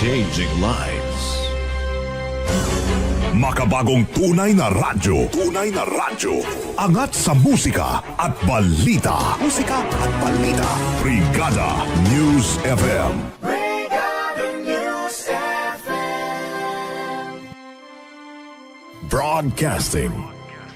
changing lives. Makabagong tunay na radyo. Tunay na radyo. Angat sa musika at balita. Musika at balita. Brigada News FM. Broadcasting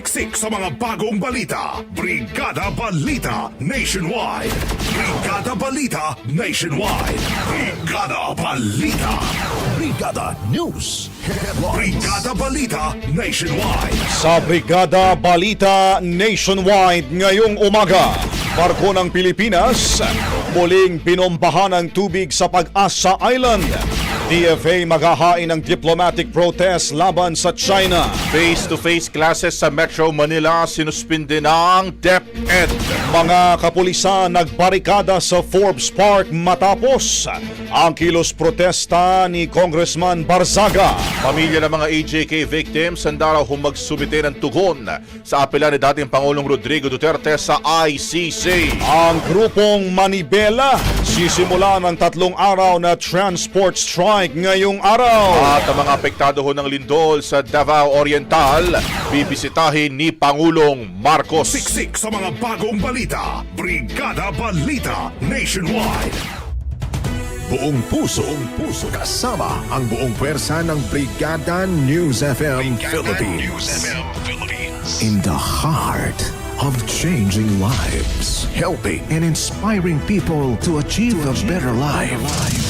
Siksik sa mga bagong balita. Brigada Balita Nationwide. Brigada Balita Nationwide. Brigada Balita. Brigada News. Brigada Balita Nationwide. Sa Brigada Balita Nationwide ngayong umaga, barko ng Pilipinas muling binombahan ng tubig sa Pag-asa Island. DFA maghahain ng diplomatic protest laban sa China. Face-to-face classes sa Metro Manila sinuspinde ng DepEd. Mga kapulisan nagbarikada sa Forbes Park matapos ang kilos protesta ni Congressman Barzaga. Pamilya ng mga AJK victims handa raw humagsumite ng tugon sa apela ni dating Pangulong Rodrigo Duterte sa ICC. Ang grupong Manibela sisimula ng tatlong araw na transport strike ngayong araw. At ang mga apektado ho ng lindol sa Davao Oriental, bibisitahin ni Pangulong Marcos. Siksik sa mga bagong balita. Brigada Balita Nationwide. Buong puso, buong puso kasama ang buong pwersa ng Brigada News FM Philippines. In the heart of changing lives, helping and inspiring people to achieve a better life.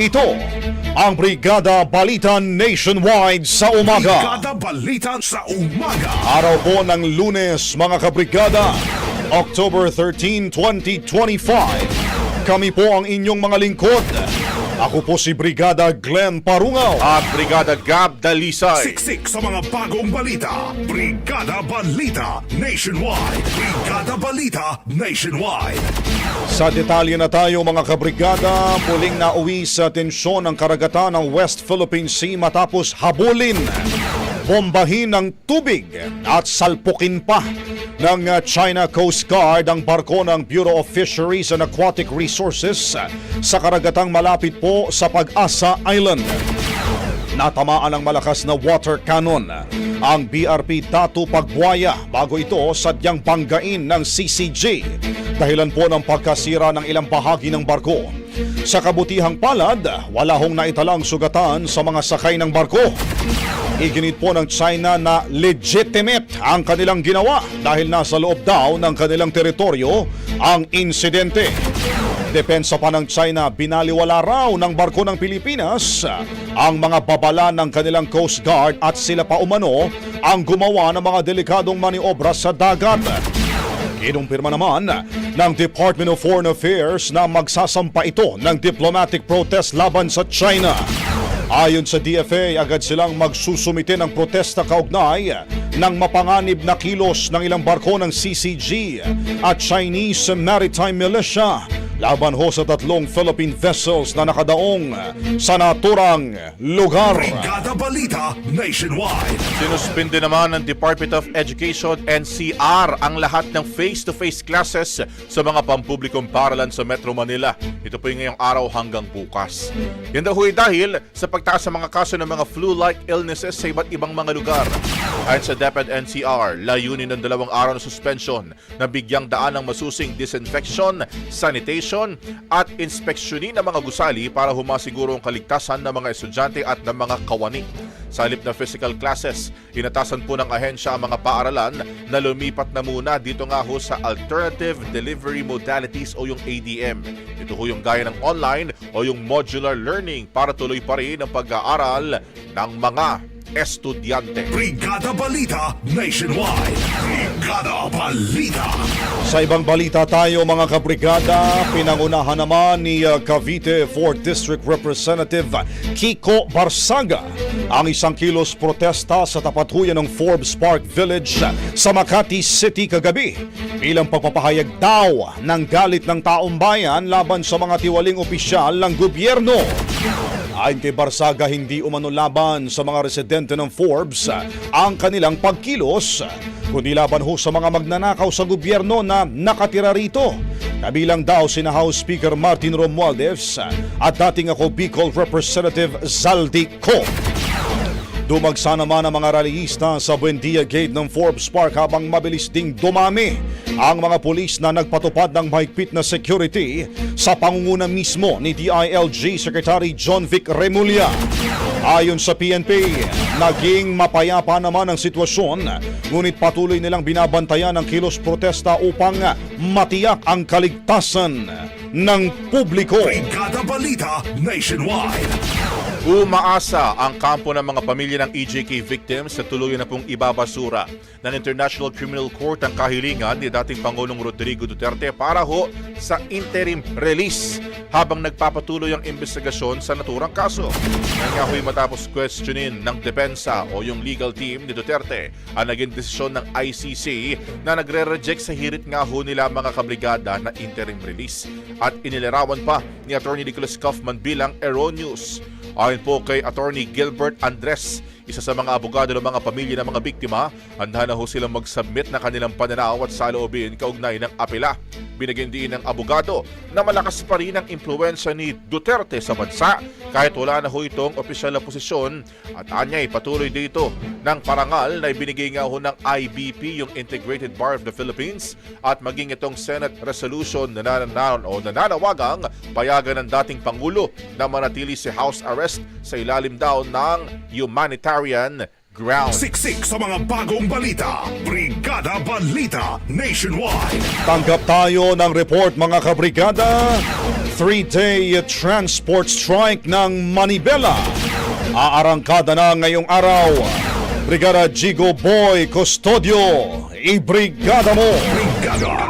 Ito ang Brigada Balita Nationwide sa umaga. Brigada Balita sa umaga. Araw po ng lunes mga kabrigada, October 13, 2025. Kami po ang inyong mga lingkod. Ako po si Brigada Glenn Parungaw. At Brigada Gab Dalisay. Siksik sa mga bagong balita. Brigada Balita Nationwide. Brigada Balita Nationwide. Sa detalye na tayo mga kabrigada, muling nauwi sa tensyon ng karagatan ng West Philippine Sea matapos habulin, bombahin ng tubig at salpukin pa ng uh, China Coast Guard ang barko ng Bureau of Fisheries and Aquatic Resources sa karagatang malapit po sa Pag-asa Island. Natamaan ng malakas na water cannon ang BRP Tatu Pagbuaya bago ito sadyang banggain ng CCG dahilan po ng pagkasira ng ilang bahagi ng barko. Sa kabutihang palad, wala hong naitalang sugatan sa mga sakay ng barko. Iginit po ng China na legitimate ang kanilang ginawa dahil nasa loob daw ng kanilang teritoryo ang insidente. Depensa pa ng China, binaliwala raw ng barko ng Pilipinas ang mga babala ng kanilang Coast Guard at sila pa umano ang gumawa ng mga delikadong maniobra sa dagat. Kinumpirma naman ng Department of Foreign Affairs na magsasampa ito ng diplomatic protest laban sa China. Ayon sa DFA, agad silang magsusumite ng protesta kaugnay ng mapanganib na kilos ng ilang barko ng CCG at Chinese Maritime Militia laban ho sa tatlong Philippine vessels na nakadaong sa naturang lugar. Brigada Balita Nationwide. Sinuspinde naman ng Department of Education NCR ang lahat ng face-to-face classes sa mga pampublikong paralan sa Metro Manila. Ito po yung ngayong araw hanggang bukas. Yan daw huy dahil sa pagtaas sa mga kaso ng mga flu-like illnesses sa iba't ibang mga lugar. Ayon sa DepEd NCR, layunin ng dalawang araw na suspension na bigyang daan ng masusing disinfection, sanitation at inspeksyonin ng mga gusali para humasiguro ang kaligtasan ng mga estudyante at ng mga kawani. Sa halip na physical classes, inatasan po ng ahensya ang mga paaralan na lumipat na muna dito nga ho sa Alternative Delivery Modalities o yung ADM. Ito ho yung gaya ng online o yung modular learning para tuloy pa rin ang pag-aaral ng mga estudyante. Brigada Balita Nationwide. Brigada Balita. Sa ibang balita tayo mga kabrigada, pinangunahan naman ni uh, Cavite 4th District Representative Kiko Barsaga ang isang kilos protesta sa tapatuyan ng Forbes Park Village sa Makati City kagabi bilang pagpapahayag daw ng galit ng taong bayan laban sa mga tiwaling opisyal ng gobyerno. Ayon kay Barsaga, hindi umano laban sa mga residente ng Forbes ang kanilang pagkilos, kundi laban ho sa mga magnanakaw sa gobyerno na nakatira rito. Kabilang daw sina House Speaker Martin Romualdez at dating ako Bicol Representative Zaldi Co. Dumagsa naman ang mga rallyista sa Buendia Gate ng Forbes Park habang mabilis ding dumami ang mga pulis na nagpatupad ng mahigpit na security sa pangunguna mismo ni DILG Secretary John Vic Remulla. Ayon sa PNP, naging mapayapa naman ang sitwasyon ngunit patuloy nilang binabantayan ang kilos protesta upang matiyak ang kaligtasan ng publiko. Brigada Balita Nationwide. Umaasa ang kampo ng mga pamilya ng EJK victims sa tuluyan na pong ibabasura ng International Criminal Court ang kahilingan ni dating Pangulong Rodrigo Duterte para ho sa interim release habang nagpapatuloy ang investigasyon sa naturang kaso. Ngayon nga ho'y matapos questionin ng depensa o yung legal team ni Duterte ang naging desisyon ng ICC na nagre-reject sa hirit nga ho nila mga kabrigada na interim release at inilarawan pa ni Attorney Nicholas Kaufman bilang erroneous. Ayon po kay Attorney Gilbert Andres, isa sa mga abogado ng mga pamilya ng mga biktima, handa na ho silang mag-submit na kanilang pananaw at saloobin kaugnay ng apela. Binigyan din ng abogado na malakas pa rin ang impluensya ni Duterte sa bansa kahit wala na ho itong opisyal na posisyon at anyay patuloy dito ng parangal na ibinigay nga ho ng IBP yung Integrated Bar of the Philippines at maging itong Senate resolution na nananaw o nananawagang payagan ng dating Pangulo na manatili si house arrest sa ilalim daw ng humanitarian ground. Siksik sa mga bagong balita. Brigada Balita Nationwide. Tanggap tayo ng report mga kabrigada. Three-day transport strike ng Manibela. Aarangkada na ngayong araw. Brigada Jigo Boy Custodio. Ibrigada mo! Brigada.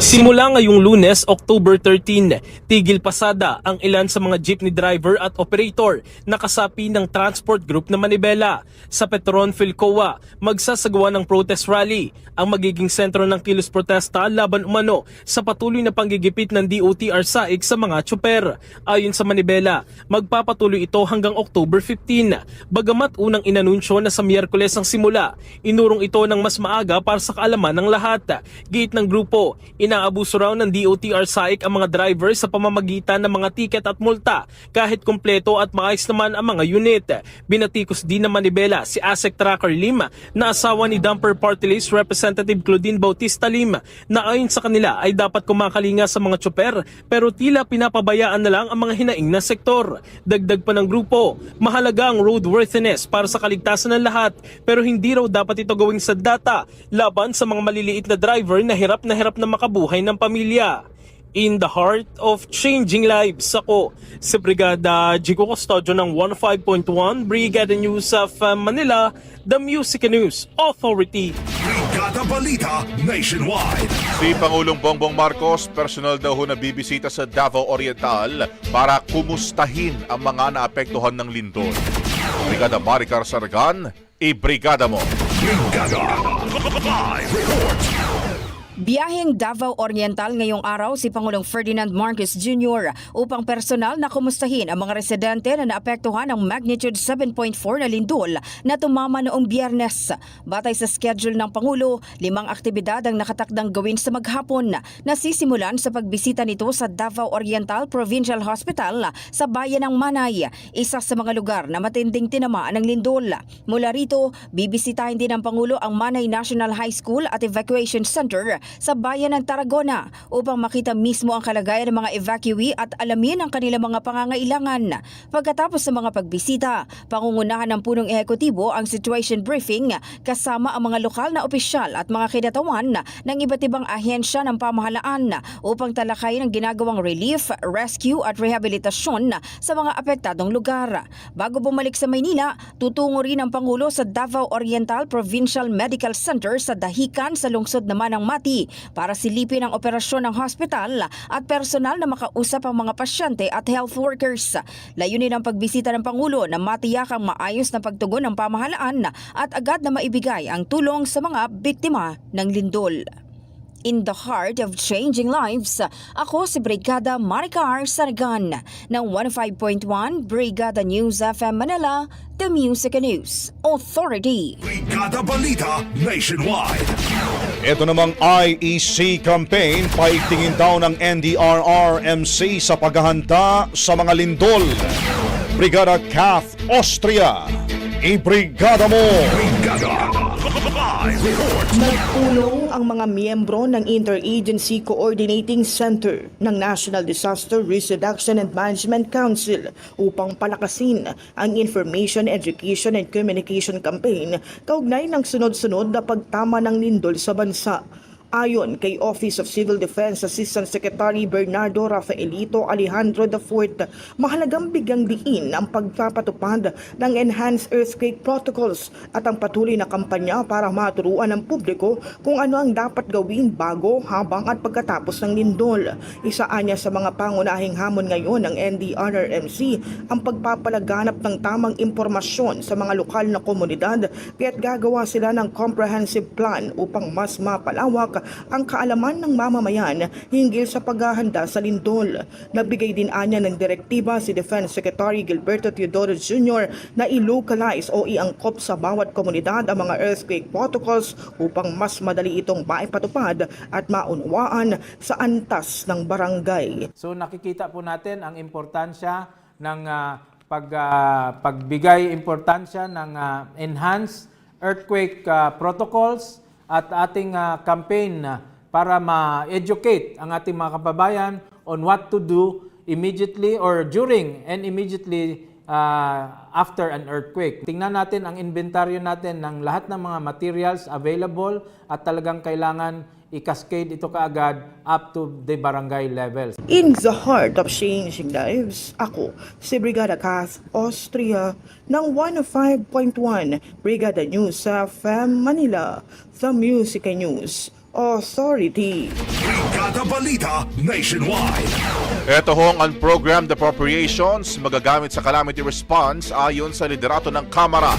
Simula ngayong lunes, October 13, tigil pasada ang ilan sa mga jeepney driver at operator na kasapi ng transport group na Manibela. Sa Petron Philcoa, magsasagawa ng protest rally ang magiging sentro ng kilos protesta laban umano sa patuloy na panggigipit ng DOTR SAIC sa mga tsuper. Ayon sa Manibela, magpapatuloy ito hanggang October 15. Bagamat unang inanunsyo na sa Miyerkules ang simula, inurong ito ng mas maaga para sa kaalaman ng lahat. Gate ng grupo, Inaabuso raw ng DOTR SAIC ang mga driver sa pamamagitan ng mga tiket at multa kahit kumpleto at maayos naman ang mga unit. Binatikos din ng Manibela si ASEC Tracker Lim na asawa ni Dumper Party List Representative Claudine Bautista Lim na ayon sa kanila ay dapat kumakalinga sa mga tsoper pero tila pinapabayaan na lang ang mga hinaing na sektor. Dagdag pa ng grupo, mahalaga ang roadworthiness para sa kaligtasan ng lahat pero hindi raw dapat ito gawing sa data laban sa mga maliliit na driver na hirap na hirap na makabuhay ng pamilya. In the heart of changing lives, ako si Brigada Jigo Custodio ng 15.1 Brigada News of uh, Manila, The Music News Authority. Brigada Balita Nationwide. Si Pangulong Bongbong Marcos, personal daw ho na bibisita sa Davao Oriental para kumustahin ang mga naapektuhan ng lindol. Brigada Maricar Sargan, i-brigada mo. Brigada. Live report. Biyaheng Davao Oriental ngayong araw si Pangulong Ferdinand Marcos Jr. upang personal na kumustahin ang mga residente na naapektuhan ng magnitude 7.4 na lindol na tumama noong biyernes. Batay sa schedule ng Pangulo, limang aktibidad ang nakatakdang gawin sa maghapon na sisimulan sa pagbisita nito sa Davao Oriental Provincial Hospital sa bayan ng Manay, isa sa mga lugar na matinding tinamaan ng lindol. Mula rito, bibisitahin din ng Pangulo ang Manay National High School at Evacuation Center sa bayan ng Tarragona upang makita mismo ang kalagayan ng mga evacuee at alamin ang kanilang mga pangangailangan. Pagkatapos ng mga pagbisita, pangungunahan ng punong ehekutibo ang situation briefing kasama ang mga lokal na opisyal at mga kinatawan ng iba't ibang ahensya ng pamahalaan upang talakayin ang ginagawang relief, rescue at rehabilitasyon sa mga apektadong lugar. Bago bumalik sa Maynila, tutungo rin ang Pangulo sa Davao Oriental Provincial Medical Center sa Dahican sa lungsod naman ng Mati para silipin ang operasyon ng hospital at personal na makausap ang mga pasyente at health workers. Layunin ang pagbisita ng Pangulo na matiyak ang maayos na pagtugon ng pamahalaan at agad na maibigay ang tulong sa mga biktima ng lindol. In the heart of changing lives, ako si Brigada Maricar Sargan ng 15.1 Brigada News FM Manila, The Music News Authority. Brigada Balita Nationwide. Ito namang IEC campaign, paigtingin daw ng NDRRMC sa paghahanda sa mga lindol. Brigada Kath Austria, i-brigada mo! Brigada. Nagpulong ang mga miyembro ng Interagency Coordinating Center ng National Disaster Risk Reduction and Management Council upang palakasin ang Information, Education and Communication Campaign kaugnay ng sunod-sunod na pagtama ng lindol sa bansa. Ayon kay Office of Civil Defense Assistant Secretary Bernardo Rafaelito Alejandro IV, mahalagang bigang diin ang pagpapatupad ng Enhanced Earthquake Protocols at ang patuloy na kampanya para maturuan ng publiko kung ano ang dapat gawin bago, habang at pagkatapos ng lindol. Isaan niya sa mga pangunahing hamon ngayon ng NDRRMC ang pagpapalaganap ng tamang impormasyon sa mga lokal na komunidad kaya't gagawa sila ng comprehensive plan upang mas mapalawak ang kaalaman ng mamamayan hinggil sa paghahanda sa lindol. Nagbigay din anya ng direktiba si Defense Secretary Gilberto Teodoro Jr. na i-localize o iangkop sa bawat komunidad ang mga earthquake protocols upang mas madali itong maipatupad at maunawaan sa antas ng barangay. So nakikita po natin ang importansya ng ah, pag ah, pagbigay importansya ng ah, enhanced earthquake ah, protocols at ating ah, campaign ah, para ma-educate ang ating mga kababayan on what to do immediately or during and immediately ah, after an earthquake. Tingnan natin ang inventaryo natin ng lahat ng mga materials available at talagang kailangan i-cascade ito kaagad up to the barangay levels. In the heart of changing lives, ako si Brigada Kath Austria ng 105.1 Brigada News sa FM Manila, The Music News Authority. Brigada Balita Nationwide. Ito hong unprogrammed appropriations magagamit sa calamity response ayon sa liderato ng Kamara.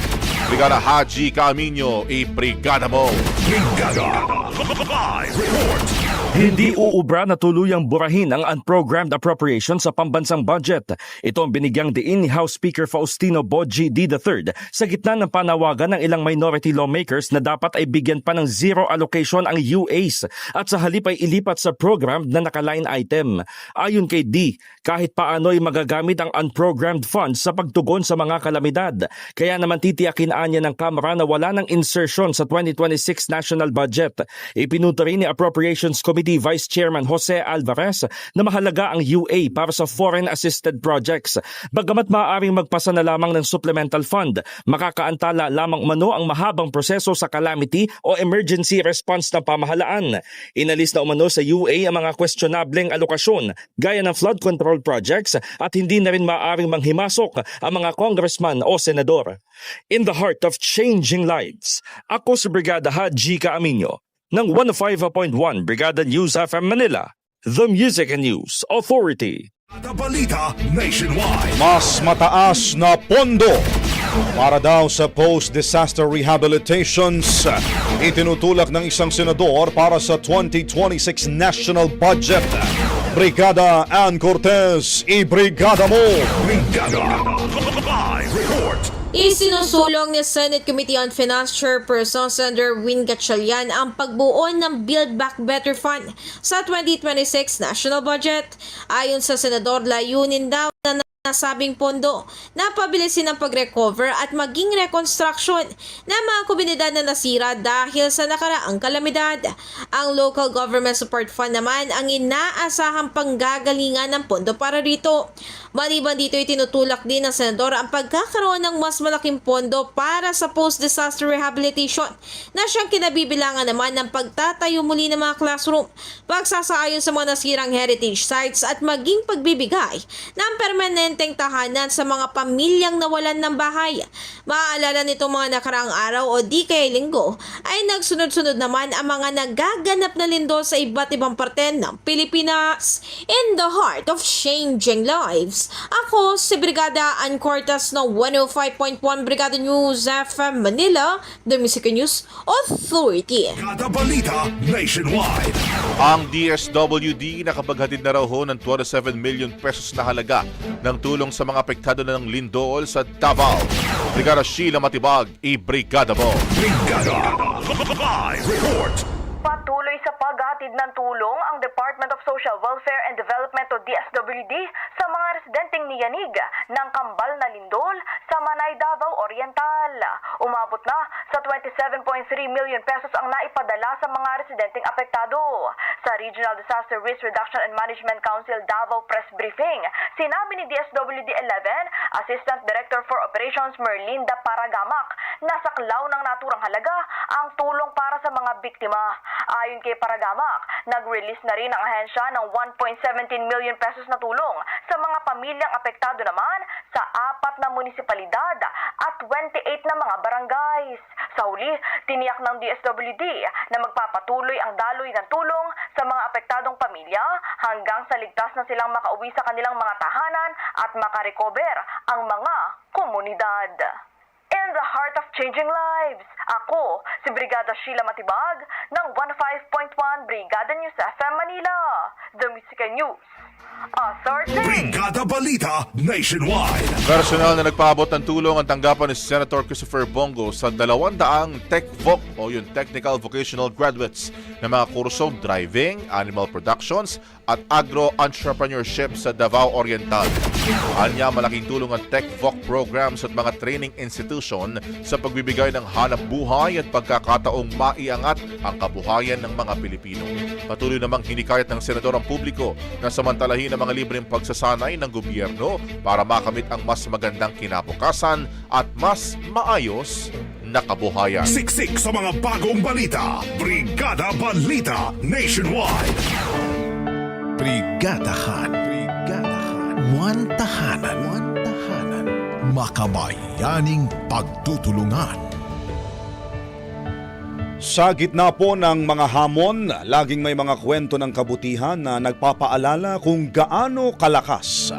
Brigada Haji Camino, i-brigada mo. Brigada. Live report. Hindi uubra na tuluyang burahin ang unprogrammed appropriation sa pambansang budget. Ito ang binigyang diin ni House Speaker Faustino Boji D. III sa gitna ng panawagan ng ilang minority lawmakers na dapat ay bigyan pa ng zero allocation ang UAs at sa halip ay ilipat sa program na nakaline item. Ayon kay D, kahit paano ay magagamit ang unprogrammed funds sa pagtugon sa mga kalamidad. Kaya naman titiyakin anya ng Kamara na wala ng insertion sa 2026 national budget. Ipinuto rin ni Appropriations Committee Vice Chairman Jose Alvarez na mahalaga ang UA para sa foreign assisted projects. Bagamat maaaring magpasa na lamang ng supplemental fund, makakaantala lamang umano ang mahabang proseso sa calamity o emergency response ng pamahalaan. Inalis na umano sa UA ang mga questionableng alokasyon gaya ng flood control projects at hindi na rin maaaring manghimasok ang mga congressman o senador. In the heart of changing lives, ako si Brigada Haji Kaaminyo ng 105.1 Brigada News FM Manila, the Music and News Authority. Kada balita nationwide. Mas mataas na pondo para daw sa post-disaster rehabilitations. Itinutulak ng isang senador para sa 2026 national budget. Brigada Ann Cortez, i-brigada mo! Brigada. Isinusulong ni Senate Committee on Finance Chairperson Senator Win Gatchalian ang pagbuo ng Build Back Better Fund sa 2026 national budget. Ayon sa Senador, layunin daw na nasabing pondo na pabilisin ang pag-recover at maging reconstruction ng mga komunidad na nasira dahil sa nakaraang kalamidad. Ang Local Government Support Fund naman ang inaasahang panggagalingan ng pondo para rito. Maliban dito, itinutulak din ng Senador ang pagkakaroon ng mas malaking pondo para sa post-disaster rehabilitation na siyang kinabibilangan naman ng pagtatayo muli ng mga classroom, pagsasaayon sa mga nasirang heritage sites at maging pagbibigay ng permanenteng tahanan sa mga pamilyang nawalan ng bahay. Maaalala nito mga nakaraang araw o di kaya linggo ay nagsunod-sunod naman ang mga nagaganap na lindol sa iba't ibang parte ng Pilipinas. In the heart of changing lives, ako si Brigada Ann Cortas ng 105.1 Brigada News FM Manila, The Music News Authority. Kada balita nationwide. Ang DSWD nakapaghatid na raw ho ng 27 million pesos na halaga ng tulong sa mga apektado ng lindol sa Davao. Brigada Sheila Matibag, i-brigada mo. Brigada. Live report. Paghatid ng tulong ang Department of Social Welfare and Development o DSWD sa mga residenteng niyanig ng kambal na lindol sa Manay Davao Oriental. Umabot na sa 27.3 million pesos ang naipadala sa mga residenteng apektado. Sa Regional Disaster Risk Reduction and Management Council Davao Press Briefing, sinabi ni DSWD 11 Assistant Director for Operations Merlinda Paragamak na saklaw ng naturang halaga ang tulong para sa mga biktima. Ayon kay Paragamak, nag-release na rin ang ahensya ng 1.17 million pesos na tulong sa mga pamilyang apektado naman sa apat na munisipalidad at 28 na mga barangays. Sa huli, tiniyak ng DSWD na magpapatuloy ang daloy ng tulong sa mga apektadong pamilya hanggang sa ligtas na silang makauwi sa kanilang mga tahanan at makarecover ang mga komunidad. In the heart of changing lives, ako si Brigada Sheila Matibag ng 105.1 Brigada News FM Manila, The Music News. Authority! Brigada balita nationwide. Personal na nagpaabot ng tulong ang tanggapan ni Senator Christopher Bongo sa 200 TechVoc o yung Technical Vocational Graduates na mga kursong driving, animal productions at agro-entrepreneurship sa Davao Oriental. Anya malaking tulong ang TechVoc programs at mga training institution sa pagbibigay ng hanap buhay at pagkakataong maiangat ang kabuhayan ng mga Pilipino. Patuloy namang hinikayat ng senador ang publiko na samantalahin ang mga libreng pagsasanay ng gobyerno para makamit ang mas magandang kinabukasan at mas maayos na kabuhayan. Siksik sa mga bagong balita. Brigada Balita Nationwide. Brigadahan. Brigadahan. One tahanan. One tahanan. Makabayaning pagtutulungan. Sa gitna po ng mga hamon, laging may mga kwento ng kabutihan na nagpapaalala kung gaano kalakas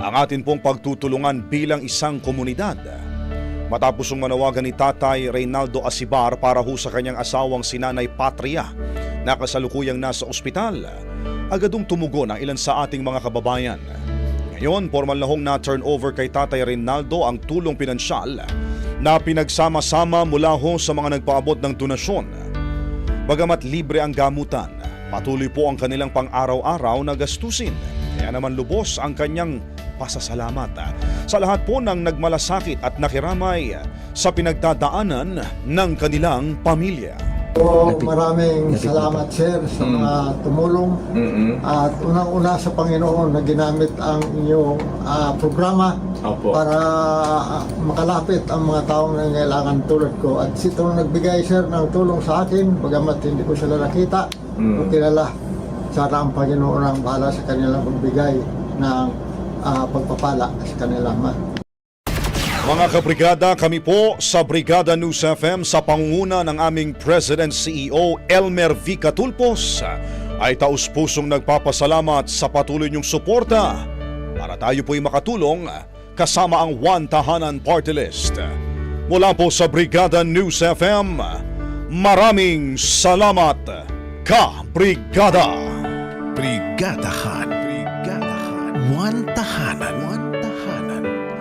ang atin pong pagtutulungan bilang isang komunidad. Matapos ang manawagan ni Tatay Reynaldo Asibar para ho sa kanyang asawang sinanay Patria na kasalukuyang nasa ospital. Agadong tumugon ang ilan sa ating mga kababayan. Ngayon, formal na hong na-turn over kay Tatay Rinaldo ang tulong pinansyal na pinagsama-sama mula ho sa mga nagpaabot ng donasyon. Bagamat libre ang gamutan, patuloy po ang kanilang pang-araw-araw na gastusin. Kaya naman lubos ang kanyang pasasalamat sa lahat po ng nagmalasakit at nakiramay sa pinagdadaanan ng kanilang pamilya. Po, maraming salamat sir sa mga tumulong. At unang-una sa Panginoon na ginamit ang inyong ah, programa para ah, makalapit ang mga taong nangailangan tulad ko. At si itong nagbigay sir ng tulong sa akin bagamat hindi ko sila nakita o kilala sana ang Panginoon ang bahala sa kanilang magbigay ng ah, pagpapala sa kanila ma. Mga kabrigada, kami po sa Brigada News FM sa pangunguna ng aming President CEO Elmer V. Catulpos ay taus-pusong nagpapasalamat sa patuloy niyong suporta para tayo po'y makatulong kasama ang One Tahanan Party List. Mula po sa Brigada News FM, maraming salamat, ka-brigada! Brigadahan. Brigadahan. One tahanan.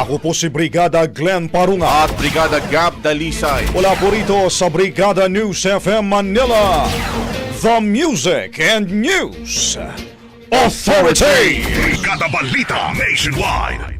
Ako po si Brigada Glenn Parunga. At Brigada Gab Dalisay. Mula po rito sa Brigada News FM Manila, The Music and News Authority. Brigada Balita Nationwide.